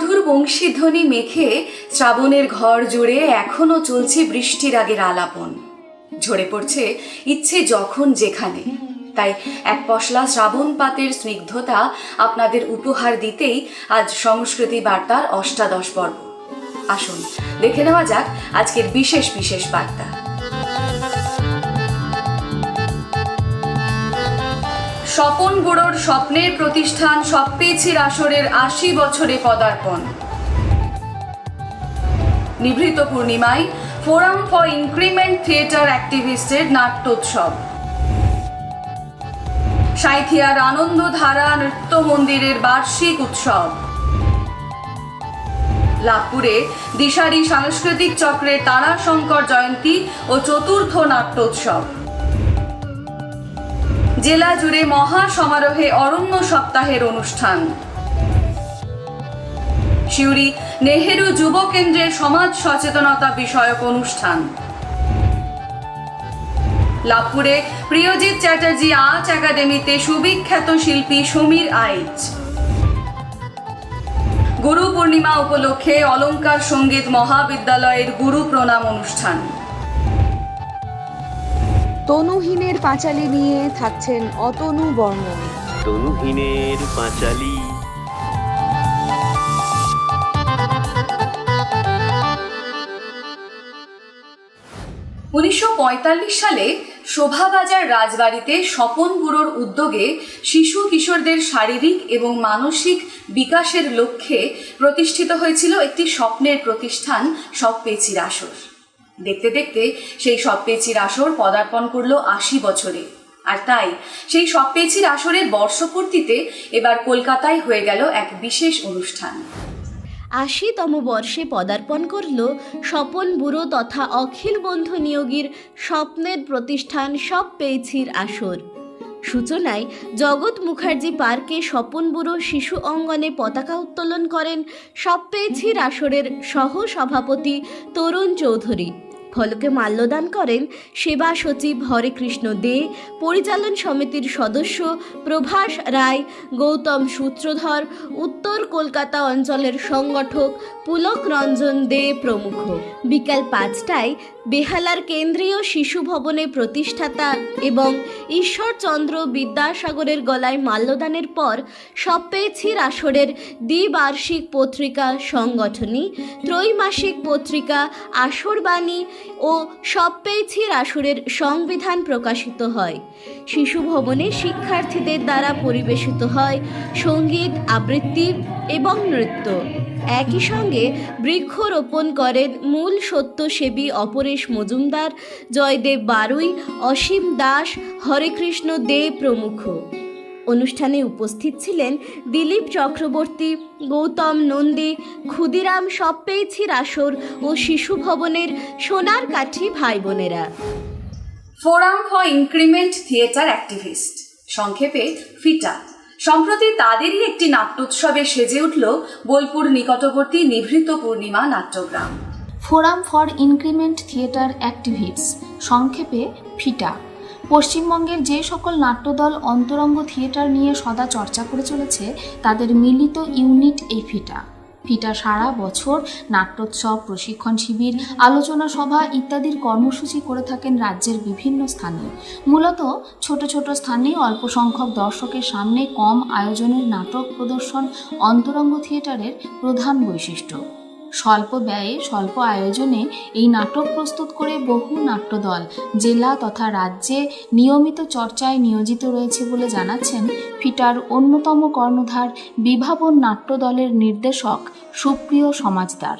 মধুর বংশীধ্বনি মেখে শ্রাবণের ঘর জুড়ে এখনও চলছে বৃষ্টির আগের আলাপন ঝরে পড়ছে ইচ্ছে যখন যেখানে। তাই এক পশলা শ্রাবণ পাতের স্নিগ্ধতা আপনাদের উপহার দিতেই আজ সংস্কৃতি বার্তার অষ্টাদশ পর্ব। আসুন, দেখে নেওয়া যাক আজকের বিশেষ বিশেষ বার্তা। স্বপন বুড়োর স্বপ্নের প্রতিষ্ঠান সপ্পেছির আসরের আশি বছরে পদার্পণ। নিভৃত পূর্ণিমায় ফোরাম ফর ইনক্রিমেন্ট থিয়েটার অ্যাক্টিভিস্টের নাট্যোৎসব। সাঁথিয়ার আনন্দধারা নৃত্য মন্দিরের বার্ষিক উৎসব। লাভপুরে দিশারি সাংস্কৃতিক চক্রের তারাশঙ্কর জয়ন্তী ও চতুর্থ নাট্যোৎসব। জেলা জুড়ে মহা সমারোহে অরণ্য সপ্তাহের অনুষ্ঠান। শিউরি নেহেরু যুব কেন্দ্রের সমাজ সচেতনতা বিষয়ক অনুষ্ঠান। লাভপুরে প্রিয়জিৎ চ্যাটার্জি আর্ট একাডেমিতে সুবিখ্যাত শিল্পী সমীর আইচ। গুরু পূর্ণিমা উপলক্ষে অলংকার সংগীত মহাবিদ্যালয়ের গুরু প্রণাম অনুষ্ঠান। তনুহীনের পাঁচালী নিয়ে থাকছেন অতনু বর্মন তনুহীনের পাঁচালী। উনিশশো সালে শোভাবাজার রাজবাড়িতে স্বপন বুড়োর উদ্যোগে শিশু কিশোরদের শারীরিক এবং মানসিক বিকাশের লক্ষ্যে প্রতিষ্ঠিত হয়েছিল একটি স্বপ্নের প্রতিষ্ঠান সবপেচির আসর। দেখতে দেখতে সেই সবপেচির আসর পদার্পণ করল আশি বছরে। আর তাই সেই সবপেচির আসরের বর্ষপূর্তিতে এবার কলকাতায় হয়ে গেল এক বিশেষ অনুষ্ঠান। আশিতম বর্ষে পদার্পণ করল স্বপন বুড়ো তথা অখিল বন্ধু নিয়োগীর স্বপ্নের প্রতিষ্ঠান সব পেয়েছির আসর। সূচনায় জগৎ মুখার্জি পার্কে স্বপন বুড়ো শিশু অঙ্গনে পতাকা উত্তোলন করেন সব পেয়েছির আসরের সহ সভাপতি তরুণ চৌধুরী। ফলকে মাল্যদান করেন সেবা সচিব হরেকৃষ্ণ দে, পরিচালন সমিতির সদস্য প্রভাস রায়, গৌতম সূত্রধর, উত্তর কলকাতা অঞ্চলের সংগঠক পুলক রঞ্জন দে প্রমুখ। বিকাল পাঁচটায় বেহালার কেন্দ্রীয় শিশু ভবনে প্রতিষ্ঠাতা এবং ঈশ্বরচন্দ্র বিদ্যাসাগরের গলায় মাল্যদানের পর সপ্পেছির আসরের দ্বিবার্ষিক পত্রিকা সংগঠনী, ত্রৈমাসিক পত্রিকা, আসরবাণী ও সপ্পেছির আসরের সংবিধান প্রকাশিত হয়। শিশু ভবনে শিক্ষার্থীদের দ্বারা পরিবেশিত হয় সংগীত, আবৃত্তি এবং নৃত্য। একই সঙ্গে বৃক্ষরোপণ করেন মূল সত্যসেবী অপরেশ মজুমদার, জয়দেব বারুই, অসীম দাস, হরেকৃষ্ণ দে প্রমুখ। অনুষ্ঠানে উপস্থিত ছিলেন দিলীপ চক্রবর্তী গৌতম নন্দী ক্ষুদিরাম সপ্পেছির আসর ও শিশু ভবনের সোনার কাঠি ভাই বোনেরা forum for increment theatre activist. সংক্ষেপে ফিটা। সম্প্রতি তাদেরই একটি নাট্যোৎসবে সেজে উঠল বোলপুর নিকটবর্তী Nibhrita Purnima Natyagram. Forum for increment theatre activist. সংক্ষেপে ফিটা। পশ্চিমবঙ্গের যে সকল নাট্যদল অন্তরঙ্গ থিয়েটার নিয়ে সদা চর্চা করে চলেছে, তাদের মিলিত ইউনিট এই ফিটা। ফিটা সারা বছর নাট্যোৎসব, প্রশিক্ষণ শিবির, আলোচনা সভা ইত্যাদির কর্মসূচি করে থাকেন রাজ্যের বিভিন্ন স্থানে। মূলত ছোট ছোট স্থানে অল্প সংখ্যক দর্শকের সামনে কম আয়োজনের নাটক প্রদর্শন অন্তরঙ্গ থিয়েটারের প্রধান বৈশিষ্ট্য। স্বল্প ব্যয়ে, স্বল্প আয়োজনে এই নাটক প্রস্তুত করে বহু নাট্যদল, জেলা তথা রাজ্যে নিয়মিত চর্চায় নিয়োজিত রয়েছে বলে জানাচ্ছেন ফিটার অন্যতম কর্ণধার বিভাবন নাট্যদলের নির্দেশক সুপ্রিয় সমাজদার।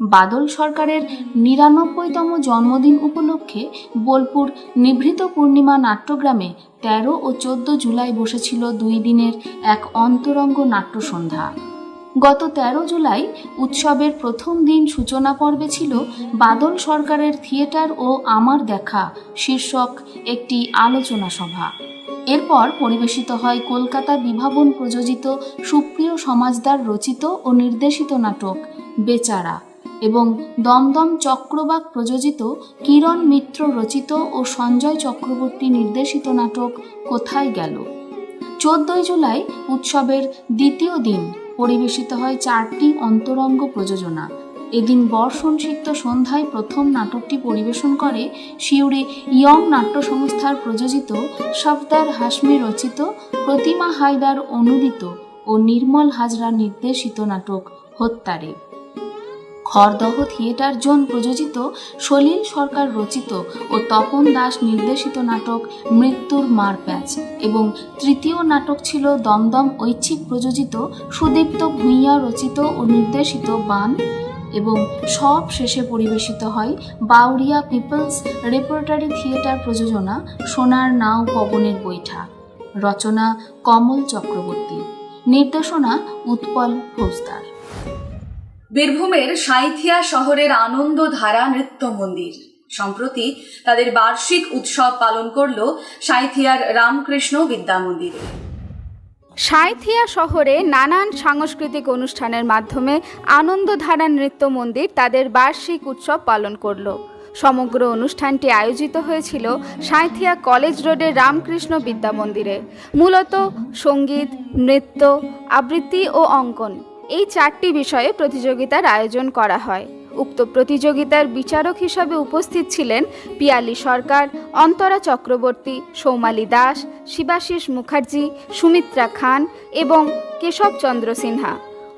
বাদল সরকারের নিরানব্বইতম জন্মদিন উপলক্ষে বোলপুর নিভৃত পূর্ণিমা নাট্যগ্রামে তেরো ও চোদ্দ জুলাই বসেছিল দুই দিনের এক অন্তরঙ্গ নাট্য সন্ধ্যা। গত তেরো জুলাই উৎসবের প্রথম দিন সূচনা পর্বে ছিল বাদল সরকারের থিয়েটার ও আমার দেখা, শীর্ষক একটি আলোচনা সভা। এরপর পরিবেশিত হয় কলকাতা বিভাবন প্রযোজিত সুপ্রিয় সমাজদার রচিত ও নির্দেশিত নাটক, বেচারা এবং দমদম চক্রবাক প্রযোজিত কিরণ মিত্র রচিত ও সঞ্জয় চক্রবর্তী নির্দেশিত নাটক কোথায় গেল? চোদ্দই জুলাই উৎসবের দ্বিতীয় দিন। পরিবেশিত হয় চারটি অন্তরঙ্গ প্রযোজনা। এদিন বর্ষণ সিক্ত সন্ধ্যায় প্রথম নাটকটি পরিবেশন করে শিউরে ইয়ং নাট্য সংস্থার প্রযোজিত সফদার হাসমি রচিত প্রতিমা হায়দার অনুদিত ও নির্মল হাজরা নির্দেশিত নাটক হত্যারে। খড়দহ থিয়েটার জোন প্রযোজিত সলিল সরকার রচিত ও তপন দাস নির্দেশিত নাটক মৃত্যুর মারপ্যাচ এবং তৃতীয় নাটক ছিল দমদম ঐচ্ছিক প্রযোজিত সুদীপ্ত ভূঁইয়া রচিত ও নির্দেশিত বান এবং সব শেষে পরিবেশিত হয় বাউরিয়া পিপলস রেপার্টারি থিয়েটার প্রযোজনা সোনার নাও পবনের বৈঠা। রচনা কমল চক্রবর্তী। নির্দেশনা উৎপল ফৌজদার। বীরভূমের সাঁইথিয়া শহরের আনন্দধারা নৃত্য মন্দির সম্প্রতি তাদের বার্ষিক উৎসব পালন করল সাঁইথিয়ার রামকৃষ্ণ বিদ্যা মন্দিরে সাঁইথিয়া শহরে নানান সাংস্কৃতিক অনুষ্ঠানের মাধ্যমে আনন্দধারা নৃত্য মন্দির তাদের বার্ষিক উৎসব পালন করল। সমগ্র অনুষ্ঠানটি আয়োজিত হয়েছিল সাঁইথিয়া কলেজ রোডের রামকৃষ্ণ বিদ্যা মন্দিরে মূলত সংগীত, নৃত্য, আবৃত্তি ও অঙ্কন। এই চারটি বিষয়ে প্রতিযোগিতার আয়োজন করা হয়। উক্ত প্রতিযোগিতার বিচারক হিসাবে উপস্থিত ছিলেন পিয়ালি সরকার, অন্তরা চক্রবর্তী, সৌমালী দাস, শিবাশিস মুখার্জি, সুমিত্রা খান এবং কেশবচন্দ্র সিনহা।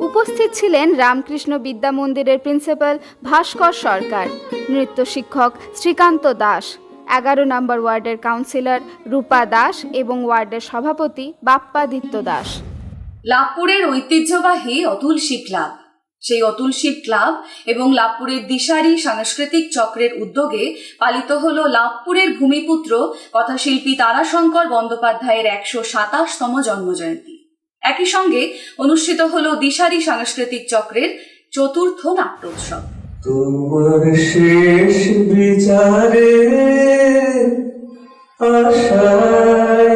উপস্থিত ছিলেন রামকৃষ্ণ বিদ্যা মন্দিরের প্রিন্সিপাল ভাস্কর সরকার, নৃত্য শিক্ষক শ্রীকান্ত দাস, এগারো নম্বর ওয়ার্ডের কাউন্সিলর রূপা দাস এবং ওয়ার্ডের সভাপতি বাপ্পাদিত্য দাস। লাভপুরের ঐতিহ্যবাহী অতুল শিব ক্লাব। সেই অতুল শিব ক্লাব এবং লাভপুরের দিশারি সাংস্কৃতিক চক্রের উদ্যোগে পালিত হল লাভপুরের ভূমিপুত্র কথাশিল্পী তারাশঙ্কর বন্দ্যোপাধ্যায়ের একশো সাতাশতম জন্মজয়ন্তী। একই সঙ্গে অনুষ্ঠিত হল দিশারি সাংস্কৃতিক চক্রের চতুর্থ নাট্যোৎসব। তোমার শেষ বিচারে আশায়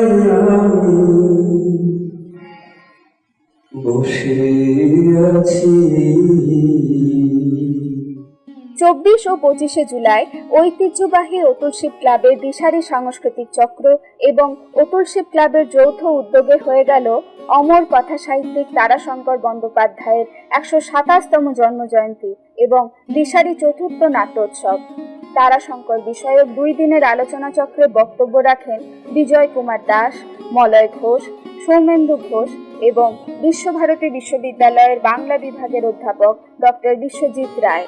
চব্বিশ ও পঁচিশে জুলাই ঐতিহ্যবাহী অতুলশিব ক্লাবের দিশারি সাংস্কৃতিক চক্র এবং অতুলশিব ক্লাবের যৌথ উদ্যোগে হয়ে গেল অমর কথা সাহিত্যিক তারাশঙ্কর বন্দ্যোপাধ্যায়ের একশো সাতাশতম জন্মজয়ন্তী এবং দিশারি চতুর্থ নাট্যোৎসব। তারাশঙ্কর বিষয়ক দুই দিনের আলোচনা চক্রে বক্তব্য রাখেন বিজয় কুমার দাস, মলয় ঘোষ, সৌমেন্দু ঘোষ এবং বিশ্বভারতী বিশ্ববিদ্যালয়ের বাংলা বিভাগের অধ্যাপক ডক্টর বিশ্বজিৎ রায়।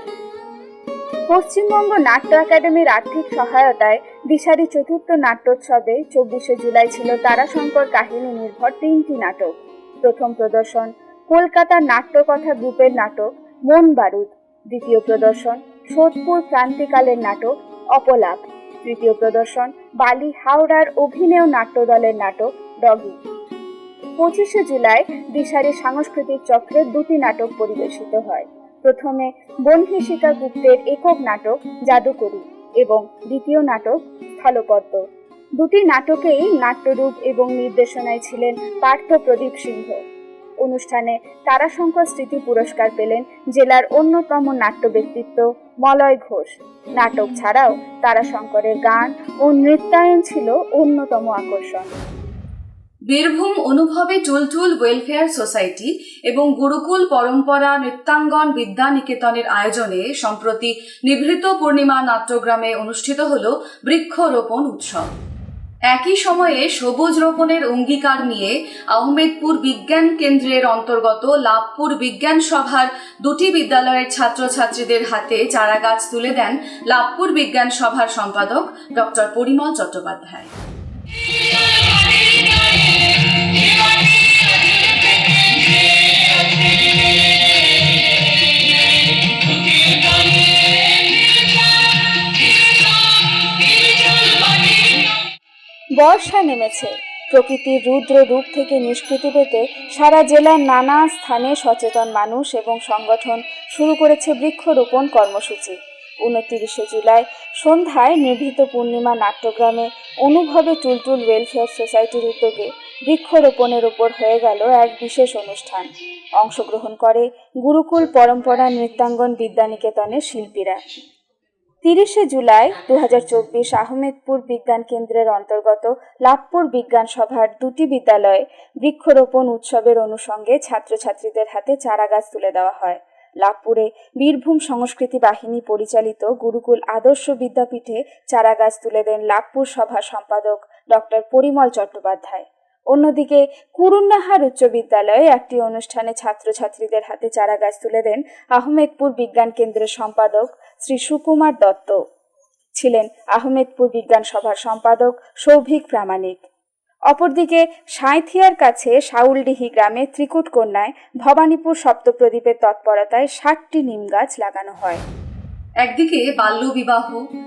পশ্চিমবঙ্গ নাট্য একাডেমির আর্থিক সহায়তায় দিশারি চতুর্থ নাট্যোৎসবে চব্বিশে জুলাই ছিল তারাশঙ্কর কাহিনী নির্ভর তিনটি নাটক। প্রথম প্রদর্শন কলকাতার নাট্যকথা গ্রুপের নাটক মন বারুদ দ্বিতীয় প্রদর্শন সোদপুর ক্রান্তিকালের নাটক অপলাপ। তৃতীয় প্রদর্শন বালি হাওড়ার অভিনয় নাট্যদলের নাটক ডগি। পঁচিশে জুলাই দিশারি সাংস্কৃতিক চক্রের দুটি নাটক পরিবেশিত হয়। প্রথমে বনহিষিকা গুপ্তের একক নাটক জাদুকরি এবং দ্বিতীয় নাটক স্থলপদ্ম। দুটি নাটকেই নাট্যরূপ এবং নির্দেশনায় ছিলেন পার্থ প্রদীপ সিংহ। অনুষ্ঠানে তারাশঙ্কর স্মৃতি পুরস্কার পেলেন জেলার অন্যতম নাট্য ব্যক্তিত্ব মলয় ঘোষ। নাটক ছাড়াও তারাশঙ্করের গান ও নৃত্যায়ন ছিল অন্যতম আকর্ষণ। বীরভূম অনুভবে টুলটুল ওয়েলফেয়ার সোসাইটি এবং গুরুকুল পরম্পরা নৃত্যাঙ্গন বিদ্যা নিকেতনের আয়োজনে সম্প্রতি নিভৃত পূর্ণিমা নাট্যগ্রামে অনুষ্ঠিত হল বৃক্ষরোপণ উৎসব। একই সময়ে সবুজ রোপণের অঙ্গীকার নিয়ে আহমেদপুর বিজ্ঞান কেন্দ্রের অন্তর্গত লাভপুর বিজ্ঞান সভার দুটি বিদ্যালয়ের ছাত্রছাত্রীদের হাতে চারাগাছ তুলে দেন লাভপুর বিজ্ঞান সভার সম্পাদক ডক্টর পরিমল চট্টোপাধ্যায়। বর্ষা নেমেছে। প্রকৃতির রুদ্র রূপ থেকে নিষ্কৃতি পেতে সারা জেলার নানা স্থানে সচেতন মানুষ এবং সংগঠন শুরু করেছে বৃক্ষরোপণ কর্মসূচি। উনত্রিশে জুলাই সন্ধ্যায় নিভৃত পূর্ণিমা নাট্যগ্রামে অনুভবে টুলটুল ওয়েলফেয়ার সোসাইটির উদ্যোগে বৃক্ষরোপণের ওপর হয়ে গেল এক বিশেষ অনুষ্ঠান। অংশগ্রহণ করে গুরুকুল পরম্পরা নৃত্যাঙ্গন বিদ্যানিকেতনের শিল্পীরা। তিরিশে জুলাই দু হাজার চব্বিশ আহমেদপুর বিজ্ঞান কেন্দ্রের অন্তর্গত লাভপুর বিজ্ঞান সভার দুটি বিদ্যালয়ে বৃক্ষরোপণ উৎসবের অনুষঙ্গে ছাত্রছাত্রীদের হাতে চারাগাছ তুলে দেওয়া হয়। লাভপুরে বীরভূম সংস্কৃতি বাহিনী পরিচালিত গুরুকুল আদর্শ বিদ্যাপীঠে চারাগাছ তুলে দেন লাভপুর সভা সম্পাদক ডক্টর পরিমল চট্টোপাধ্যায়। অন্যদিকে কুরুন্নাহার উচ্চ বিদ্যালয়ে একটি অনুষ্ঠানে ছাত্রছাত্রীদের হাতে চারাগাছ তুলে দেন আহমেদপুর বিজ্ঞান কেন্দ্রের সম্পাদক শ্রী সুকুমার দত্ত ছিলেন আহমেদপুর বিজ্ঞান সভার সম্পাদক, সৌভিক প্রামাণিক। অপরদিকে সাঁইথিয়ার কাছে শাউলডিহি গ্রামে ত্রিকুট কন্যায় ভবানীপুর সপ্তপ্রদীপের তৎপরতায় ষাটটি নিম গাছ লাগানো হয়। একদিকে বাল্যবিবাহ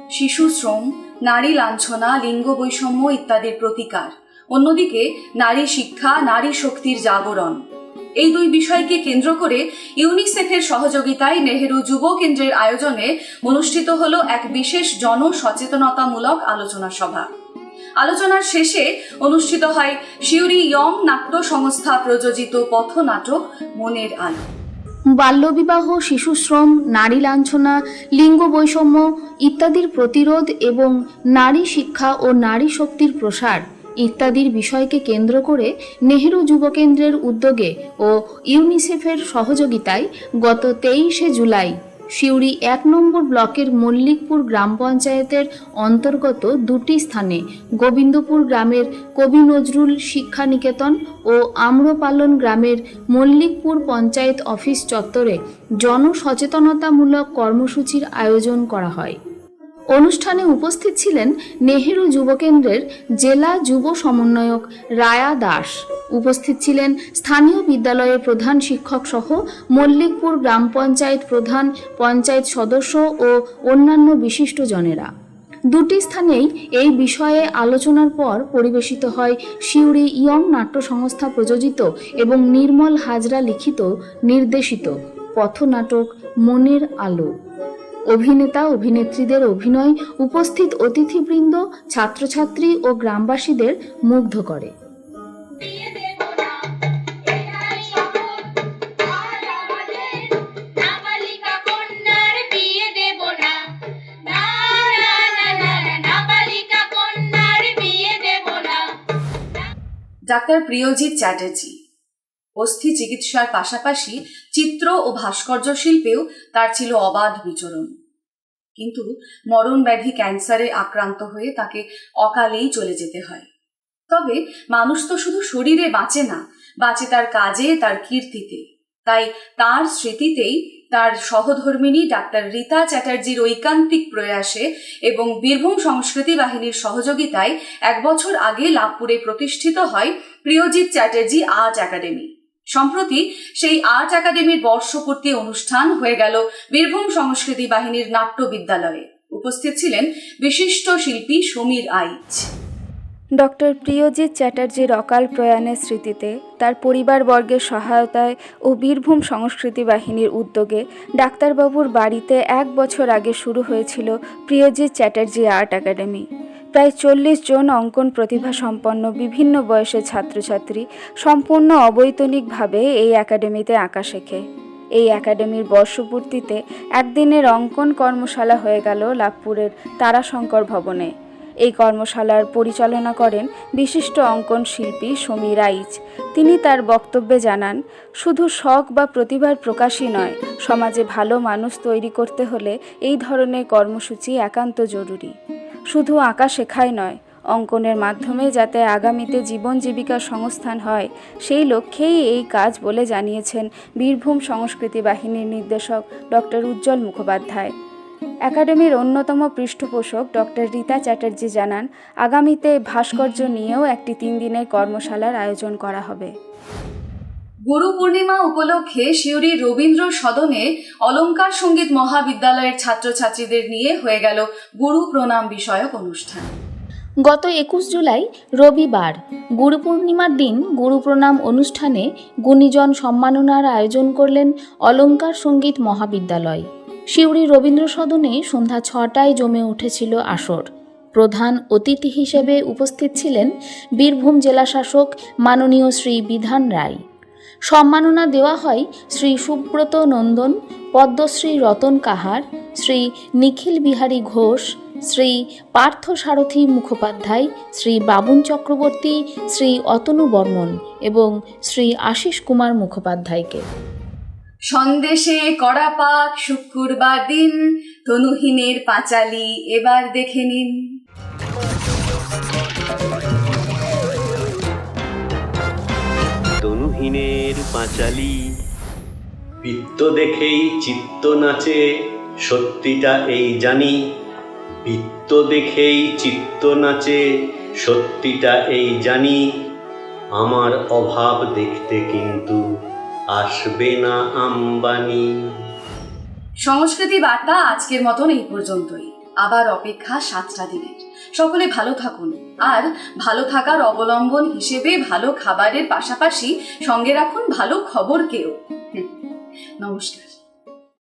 শিশু শ্রম, নারী লাঞ্ছনা, লিঙ্গ বৈষম্য ইত্যাদির প্রতিকার। অন্যদিকে নারী শিক্ষা, নারী শক্তির জাগরণ। এই দুই বিষয়কে কেন্দ্র করে ইউনিসেফের সহযোগিতায় নেহেরু যুব কেন্দ্রের আয়োজনে অনুষ্ঠিত হল এক বিশেষ জনসচেতনতামূলক আলোচনা সভা। আলোচনার শেষে অনুষ্ঠিত হয় শিউরি ইয়ং নাট্য সংস্থা প্রযোজিত পথনাটক মনের আলো। বাল্যবিবাহ, শিশুশ্রম, নারী লাঞ্ছনা, লিঙ্গ বৈষম্য ইত্যাদির প্রতিরোধ এবং নারী শিক্ষা ও নারী শক্তির প্রসার ইত্যাদির বিষয়কে কেন্দ্র করে নেহেরু যুবকেন্দ্রের উদ্যোগে ও ইউনিসেফের সহযোগিতায় গত তেইশে জুলাই সিউড়ি এক নম্বর ব্লকের মল্লিকপুর গ্রাম পঞ্চায়েতের অন্তর্গত দুটি স্থানে গোবিন্দপুর গ্রামের কবি নজরুল শিক্ষা নিকেতন ও আম্রপালন গ্রামের মল্লিকপুর পঞ্চায়েত অফিস চত্বরে জনসচেতনতামূলক কর্মসূচির আয়োজন করা হয়। অনুষ্ঠানে উপস্থিত ছিলেন নেহেরু যুবকেন্দ্রের জেলা যুব সমন্বয়ক রায়া দাস। উপস্থিত ছিলেন স্থানীয় বিদ্যালয়ের প্রধান শিক্ষক সহ মল্লিকপুর গ্রাম পঞ্চায়েত প্রধান, পঞ্চায়েত সদস্য ও অন্যান্য বিশিষ্টজনেরা দুটি স্থানেই এই বিষয়ে আলোচনার পর পরিবেশিত হয় শিউরি ইয়ং নাট্য সংস্থা প্রযোজিত এবং নির্মল হাজরা লিখিত, নির্দেশিত পথনাটক মনের আলো। অভিনেতা, অভিনেত্রীদের অভিনয় উপস্থিত অতিথিবৃন্দ, ছাত্রছাত্রী ও গ্রামবাসীদের মুগ্ধ করে। ডাক্তার প্রিয়জিৎ চ্যাটার্জি, অস্থি চিকিৎসার পাশাপাশি চিত্র ও ভাস্কর্য শিল্পেও তার ছিল অবাধ বিচরণ। কিন্তু মরণ ব্যাধি ক্যান্সারে আক্রান্ত হয়ে তাকে অকালেই চলে যেতে হয়। তবে মানুষ তো শুধু শরীরে বাঁচে না, বাঁচে তার কাজে, তার কীর্তিতে। তাই তার স্মৃতিতেই তার সহধর্মিণী ডাক্তার রীতা চ্যাটার্জির ঐকান্তিক প্রয়াসে এবং বীরভূম সংস্কৃতি বাহিনীর সহযোগিতায় এক বছর আগে লাভপুরে প্রতিষ্ঠিত হয় প্রিয়জিৎ চ্যাটার্জি আর্ট একাডেমি। সম্প্রতি সেই আর্ট একাডেমির বর্ষপূর্তি অনুষ্ঠান হয়ে গেল বীরভূম সংস্কৃতি বাহিনীর নাট্য বিদ্যালয়ে। উপস্থিত ছিলেন বিশিষ্ট শিল্পী সমীর আইচ ডক্টর প্রিয়জিৎ চ্যাটার্জির অকাল প্রয়াণের স্মৃতিতে তার পরিবারবর্গের সহায়তায় ও বীরভূম সংস্কৃতি বাহিনীর উদ্যোগে ডাক্তারবাবুর বাড়িতে এক বছর আগে শুরু হয়েছিল প্রিয়জিৎ চ্যাটার্জি আর্ট একাডেমি। প্রায় চল্লিশ জন অঙ্কন প্রতিভা সম্পন্ন বিভিন্ন বয়সের ছাত্রছাত্রী সম্পূর্ণ অবৈতনিকভাবে এই একাডেমিতে আঁকা শেখে। এই একাডেমির বর্ষপূর্তিতে একদিনের অঙ্কন কর্মশালা হয়ে গেল লাভপুরের তারাশঙ্কর ভবনে। এই কর্মশালার পরিচালনা করেন বিশিষ্ট অঙ্কন শিল্পী সমীর আইচ। তিনি তার বক্তব্যে জানান, শুধু শখ বা প্রতিভার প্রকাশই নয়, সমাজে ভালো মানুষ তৈরি করতে হলে এই ধরনের কর্মসূচি একান্ত জরুরি। শুধু আঁকা শেখাই নয়, অঙ্কনের মাধ্যমে যাতে আগামীতে জীবন জীবিকার সংস্থান হয়, সেই লক্ষ্যেই এই কাজ বলে জানিয়েছেন বীরভূম সংস্কৃতি বাহিনীর নির্দেশক ডক্টর উজ্জ্বল মুখোপাধ্যায়। একাডেমির অন্যতম পৃষ্ঠপোষক ডক্টর রীতা চ্যাটার্জি জানান, আগামীতে ভাস্কর্য নিয়েও একটি তিন দিনের কর্মশালার আয়োজন করা হবে। গুরু পূর্ণিমা উপলক্ষে শিউরির রবীন্দ্র সদনে অলঙ্কার সংগীত মহাবিদ্যালয়ের ছাত্রছাত্রীদের নিয়ে হয়ে গেল গুরু প্রণাম বিষয়ক অনুষ্ঠান। গত একুশ জুলাই রবিবার গুরু পূর্ণিমার দিন গুরু প্রণাম অনুষ্ঠানে গুণীজন সম্মাননার আয়োজন করলেন অলঙ্কার সংগীত মহাবিদ্যালয়। সিউড়ি রবীন্দ্র সদনে সন্ধ্যা ছটায় জমে উঠেছিল আসর। প্রধান অতিথি হিসেবে উপস্থিত ছিলেন বীরভূম জেলা শাসক মাননীয় শ্রী বিধান রায়। সম্মাননা দেওয়া হয় শ্রী সুব্রত নন্দন, পদ্মশ্রী রতন কাহার, শ্রী নিখিল বিহারী ঘোষ, শ্রী পার্থ সারথী মুখোপাধ্যায়, শ্রী বাবুন চক্রবর্তী, শ্রী অতনু বর্মন এবং শ্রী আশিস কুমার মুখোপাধ্যায়কে। সন্দেশে কড়া পাক শুক্রবার দিন, তনুহীনের পাঁচালি এবার দেখে নিন। তনুহীনের পাঁচালি। বৃত্ত দেখেই চিত্ত নাচে সত্যিটা এই জানি। বৃত্ত দেখেই চিত্ত নাচে সত্যিটা এই জানি। আমার অভাব দেখতে কিন্তু আসবে না আম্বানি। সংস্কৃতি বার্তা আজকের মতন এই পর্যন্তই। আবার অপেক্ষা সাতটা দিনের। সকলে ভালো থাকুন। আর ভালো থাকার অবলম্বন হিসেবে ভালো খাবারের পাশাপাশি সঙ্গে রাখুন ভালো খবরকেও। নমস্কার।